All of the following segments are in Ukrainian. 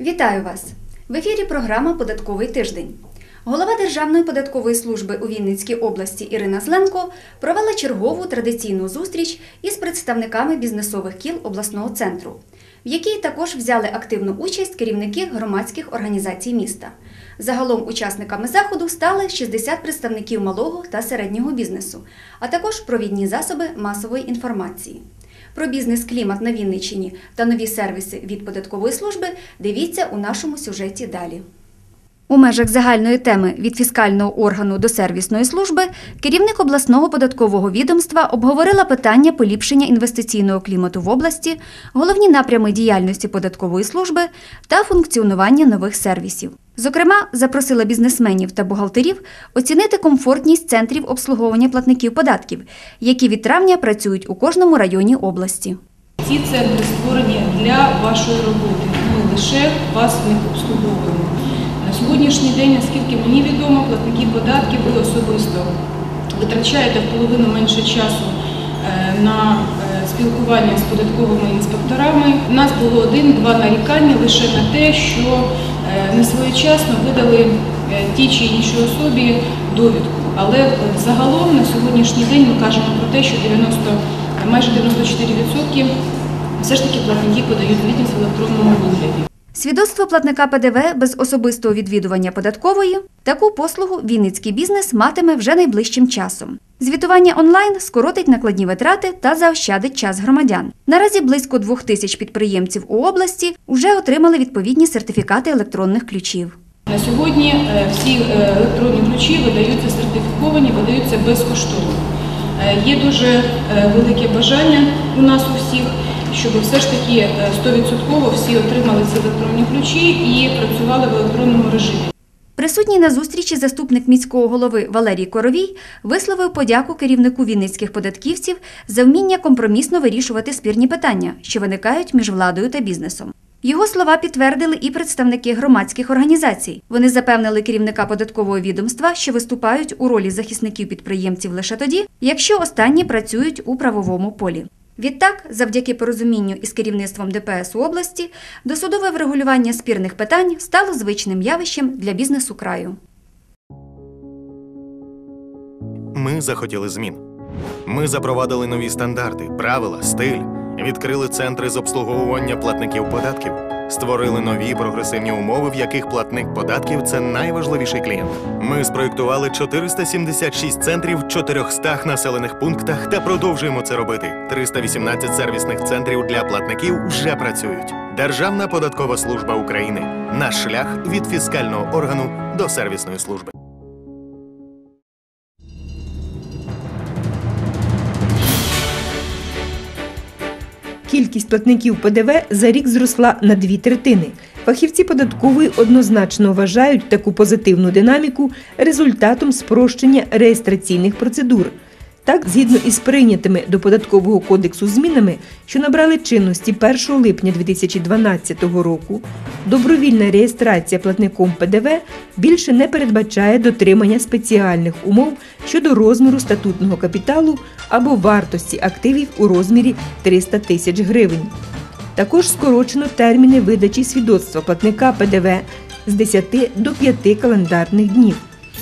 Вітаю вас! В ефірі програма Податковий тиждень. Голова Державної податкової служби у Вінницькій області Ірина Зленко провела чергову традиційну зустріч із представниками бізнесових кіл обласного центру, в якій також взяли активну участь керівники громадських організацій міста. Загалом учасниками заходу стали 60 представників малого та середнього бізнесу, а також провідні засоби масової інформації. Про бізнес-клімат на Вінниччині та нові сервіси від податкової служби дивіться у нашому сюжеті далі. У межах загальної теми від фіскального органу до сервісної служби керівник обласного податкового відомства обговорила питання поліпшення інвестиційного клімату в області, головні напрями діяльності податкової служби та функціонування нових сервісів. Зокрема, запросила бізнесменів та бухгалтерів оцінити комфортність центрів обслуговування платників податків, які від травня працюють у кожному районі області. Ці центри створені для вашої роботи. Ми лише вас них обслуговуємо. На сьогоднішній день, наскільки мені відомо, платники податків ви особисто витрачаєте в половину менше часу е, на е, спілкування з податковими інспекторами. У нас було один-два нарікання лише на те, що е, несвоєчасно видали тій чи іншій особі довідку. Але загалом на сьогоднішній день ми кажемо про те, що 90, майже 94% все ж таки платники подають звітність в електронному вигляді. Свідоцтво платника ПДВ без особистого відвідування податкової таку послугу Вінницький бізнес матиме вже найближчим часом. Звітування онлайн скоротить накладні витрати та заощадить час громадян. Наразі близько двох тисяч підприємців у області вже отримали відповідні сертифікати електронних ключів. На сьогодні е, всі е, електронні ключі видаються сертифіковані, видаються безкоштовно. Е, Є дуже велике бажання у нас у всіх, щоб все ж таки е, 100% всі отримали ці електронні ключі і працювали в електронному режимі. Присутній на зустрічі заступник міського голови Валерій Коровій висловив подяку керівнику вінницьких податківців за вміння компромісно вирішувати спірні питання, що виникають між владою та бізнесом. Його слова підтвердили і представники громадських організацій. Вони запевнили керівника податкового відомства, що виступають у ролі захисників підприємців лише тоді, якщо останні працюють у правовому полі. Відтак, завдяки порозумінню із керівництвом ДПС у області, досудове врегулювання спірних питань стало звичним явищем для бізнесу краю. Ми захотіли змін. Ми запровадили нові стандарти, правила, стиль, відкрили центри з обслуговування платників податків, створили нові прогресивні умови, в яких платник податків це найважливіший клієнт. Ми спроєктували 476 центрів в 400 населених пунктах та продовжуємо це робити. 318 сервісних центрів для платників вже працюють. Державна податкова служба України. Наш шлях від фіскального органу до сервісної служби. Кількість платників ПДВ за рік зросла на дві третини. Фахівці податкової однозначно вважають таку позитивну динаміку результатом спрощення реєстраційних процедур. Так, згідно із прийнятими до податкового кодексу змінами, що набрали чинності 1 липня 2012 року, добровільна реєстрація платником ПДВ більше не передбачає дотримання спеціальних умов щодо розміру статутного капіталу або вартості активів у розмірі 300 тисяч гривень. Також скорочено терміни видачі свідоцтва платника ПДВ з 10 до 5 календарних днів.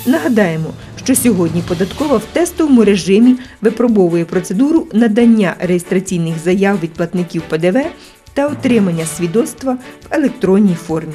Нагадаємо, що сьогодні податкова в тестовому режимі випробовує процедуру надання реєстраційних заяв від платників ПДВ та отримання свідоцтва в електронній формі.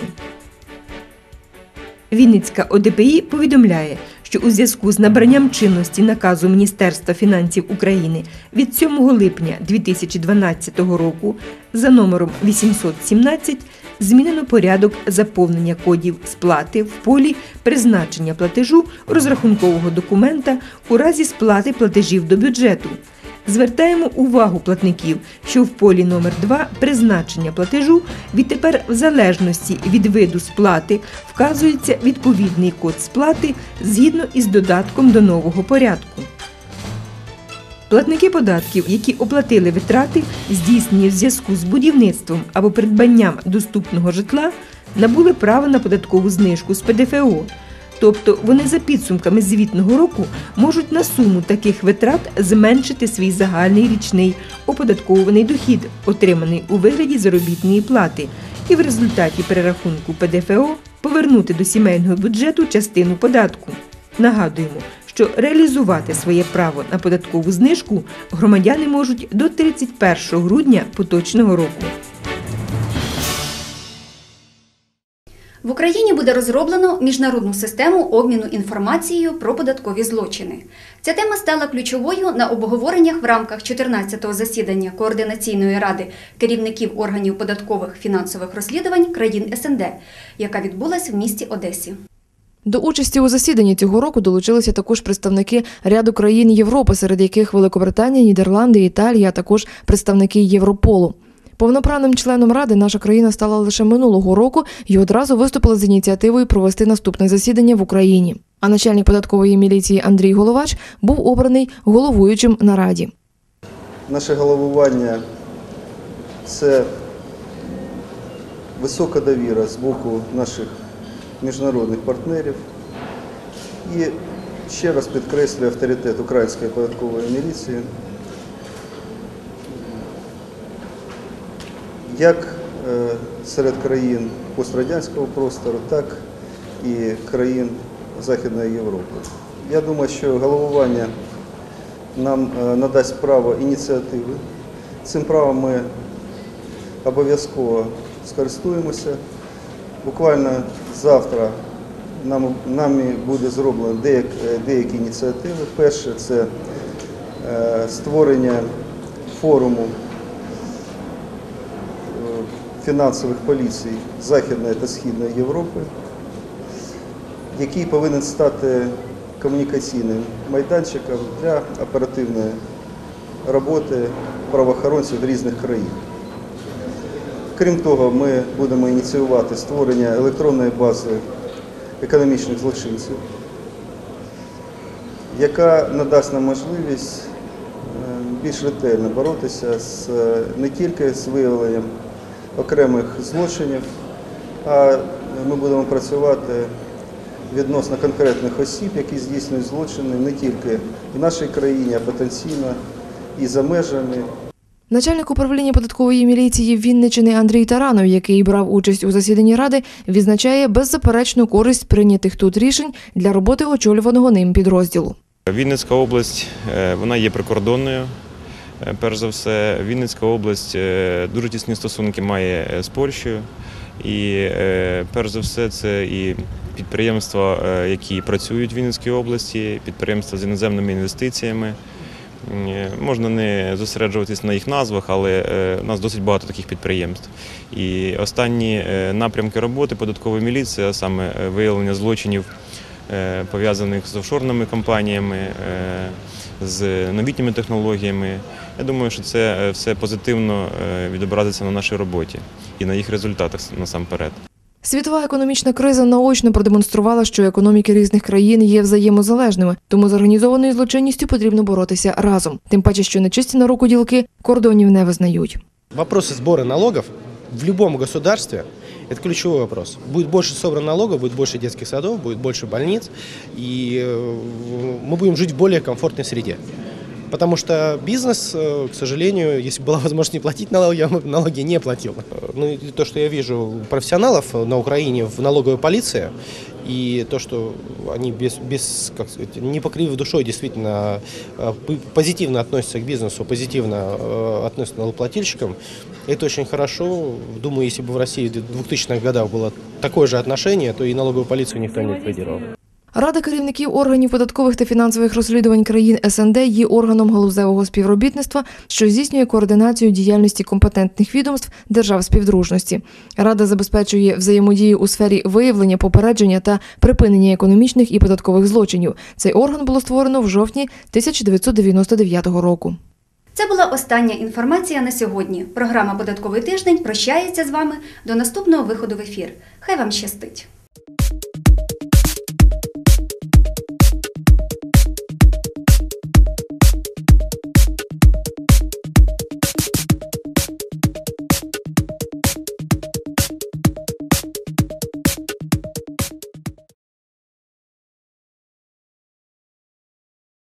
Вінницька ОДПІ повідомляє, що у зв'язку з набранням чинності наказу Міністерства фінансів України від 7 липня 2012 року за номером 817 змінено порядок заповнення кодів сплати в полі призначення платежу розрахункового документа у разі сплати платежів до бюджету. Звертаємо увагу платників, що в полі номер 2 призначення платежу відтепер в залежності від виду сплати вказується відповідний код сплати згідно із додатком до нового порядку. Платники податків, які оплатили витрати, здійснені в зв'язку з будівництвом або придбанням доступного житла, набули право на податкову знижку з ПДФО. Тобто вони за підсумками звітного року можуть на суму таких витрат зменшити свій загальний річний оподатковуваний дохід, отриманий у вигляді заробітної плати, і в результаті перерахунку ПДФО повернути до сімейного бюджету частину податку. Нагадуємо, що реалізувати своє право на податкову знижку громадяни можуть до 31 грудня поточного року. В Україні буде розроблено міжнародну систему обміну інформацією про податкові злочини. Ця тема стала ключовою на обговореннях в рамках 14-го засідання Координаційної ради керівників органів податкових фінансових розслідувань країн СНД, яка відбулась в місті Одесі. До участі у засіданні цього року долучилися також представники ряду країн Європи, серед яких Великобританія, Нідерланди, Італія, а також представники Європолу. Повноправним членом ради наша країна стала лише минулого року і одразу виступила з ініціативою провести наступне засідання в Україні. А начальник податкової міліції Андрій Головач був обраний головуючим на раді. Наше головування це висока довіра з боку наших міжнародних партнерів. І ще раз підкреслюю авторитет української податкової міліції. Як е, серед країн пострадянського простору, так і країн Західної Європи. Я думаю, що головування нам е, надасть право ініціативи. Цим правом ми обов'язково скористуємося. Буквально завтра нам, нами буде зроблено деяк, е, деякі ініціативи. Перше це е, створення форуму е, фінансових поліцій Західної та Східної Європи, який повинен стати комунікаційним майданчиком для оперативної роботи правоохоронців різних країн. Крім того, ми будемо ініціювати створення електронної бази економічних злочинців, яка надасть нам можливість е, більш ретельно боротися з, е, не тільки з виявленням окремих злочинів, а ми будемо працювати відносно конкретних осіб, які здійснюють злочини не тільки в нашій країні, а потенційно і за межами. Начальник управління податкової міліції Вінничини Андрій Таранов, який брав участь у засіданні ради, відзначає беззаперечну користь прийнятих тут рішень для роботи очолюваного ним підрозділу. Вінницька область е, вона є прикордонною. Е, Перш за все, Вінницька область е, дуже тісні стосунки має з Польщею. І перш за все, це і підприємства, які працюють в Вінницькій області, підприємства з іноземними інвестиціями. Можна не зосереджуватись на їх назвах, але е, у нас досить багато таких підприємств. І останні е, напрямки роботи податкової міліції, а саме е, виявлення злочинів пов'язаних з офшорними компаніями, з новітніми технологіями. Я думаю, що це все позитивно відобразиться на нашій роботі і на їх результатах насамперед. Світова економічна криза наочно продемонструвала, що економіки різних країн є взаємозалежними, тому з організованою злочинністю потрібно боротися разом. Тим паче, що нечисті на руку ділки кордонів не визнають. Вопросы сбора налогов в любом государстве – это ключевой вопрос. Будет больше собрано налогов, будет больше детских садов, будет больше больниц, и э, мы будем жить в более комфортной среде. Потому что бизнес, э, к сожалению, если была возможность не платить налоги, я налоги не платил. Э, Ну и то, что я вижу профессионалов на Украине в налоговой полиции, и то, что они без, без как сказать, не покривив душой действительно э, позитивно относятся к бизнесу, позитивно э, относятся к налогоплательщикам, это очень хорошо. Думаю, если бы в России в 2000-х годах было такое же отношение, то и налоговую полицию никто не ликвидировал. Рада керівників органів податкових та фінансових розслідувань країн СНД є органом галузевого співробітництва, що здійснює координацію діяльності компетентних відомств держав співдружності. Рада забезпечує взаємодію у сфері виявлення, попередження та припинення економічних і податкових злочинів. Цей орган було створено в жовтні 1999 року. Це була остання інформація на сьогодні. Програма Податковий тиждень прощається з вами до наступного виходу в ефір. Хай вам щастить!